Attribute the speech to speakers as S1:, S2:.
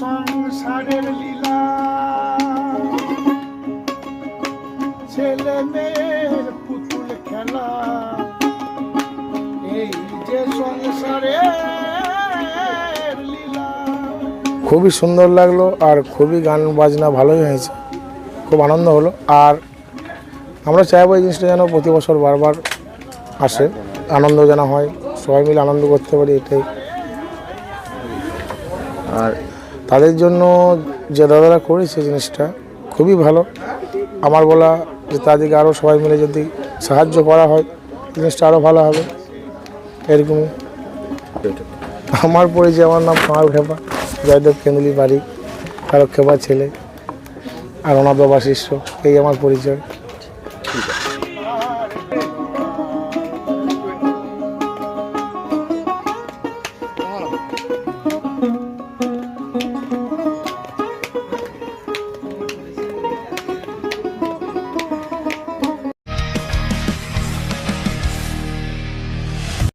S1: সংসারের লীলা। ছেলে মেয়ের পুতুল খেলা। এই যে সংসারের লীলা। খুবই সুন্দর লাগল আর খুবই গান বাজনা ভালোই হয়েছে। খুব আনন্দ হলো। আর আমরা চাইব এই জিনিসটা যেন প্রতি বছর বারবার আসে। আনন্দ যেন হয়। সবাই মিলে আনন্দ করতে পারি এটাই।
S2: আর
S1: তাদের জন্য যে দাদারা করেছে জিনিসটা খুবই ভালো। আমার বলা যে তাদেরকে আরও সবাই মিলে যদি সাহায্য করা হয়, জিনিসটা আরও ভালো হবে। এরকমই আমার পরিচয়, আমার নাম কামাল খেপা, জয়দেব কেন্দুলি বাড়ি কারও খেপা ছেলে, আর ওনার বাবা শিষ্য, এই আমার পরিচয়।